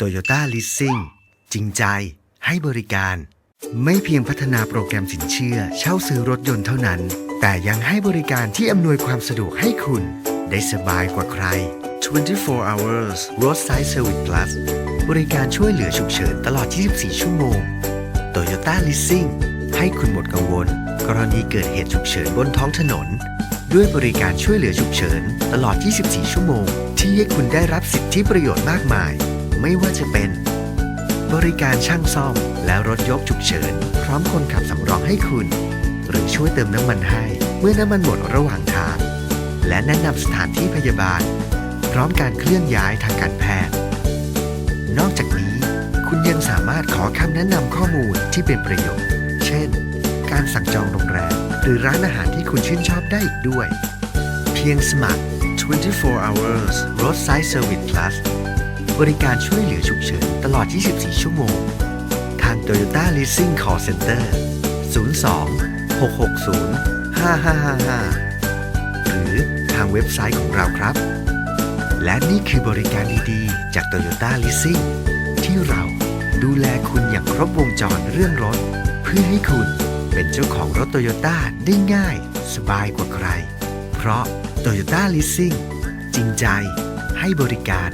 Toyota Leasing จริงใจ ให้บริการ ไม่เพียงพัฒนาโปรแกรมสินเชื่อ เช่าซื้อรถยนต์เท่านั้น แต่ยังให้บริการที่อำนวยความสะดวกให้คุณ ได้สบายกว่าใคร 24 hours roadside service plus บริการช่วยเหลือฉุกเฉินตลอด 24 ชั่วโมง Toyota Leasing ให้คุณหมดกังวล กรณีเกิดเหตุฉุกเฉินบนท้องถนน ด้วยบริการช่วยเหลือฉุกเฉินตลอด 24 ชั่วโมง ที่ให้คุณได้รับสิทธิประโยชน์มากมาย ไม่ว่าจะเป็น บริการช่างซ่อมและรถยกฉุกเฉิน พร้อมคนขับสำรองให้คุณ หรือช่วยเติมน้ำมันให้ เมื่อน้ำมันหมดระหว่างทาง และแนะนำสถานที่พยาบาล พร้อมการเคลื่อนย้ายทางการแพทย์ นอกจากนี้ คุณยังสามารถขอคำแนะนำข้อมูลที่เป็นประโยชน์ เช่น การสั่งจองโรงแรมหรือร้านอาหารที่คุณชื่นชอบได้อีกด้วย เพียงสมัคร 24 hours roadside service plus บริการช่วยเหลือฉุกเฉินตลอด 24 ชั่วโมง ทาง Toyota Leasing Call Center 02 660 5555 หรือทางเว็บไซต์ของเราครับ และนี่คือบริการดีๆ จาก Toyota Leasing ที่เราดูแลคุณอย่างครบวงจรเรื่องรถ เพื่อให้คุณเป็นเจ้าของรถโตโยต้าได้ง่าย สบายกว่าใคร เพราะ Toyota Leasing จริงใจให้บริการ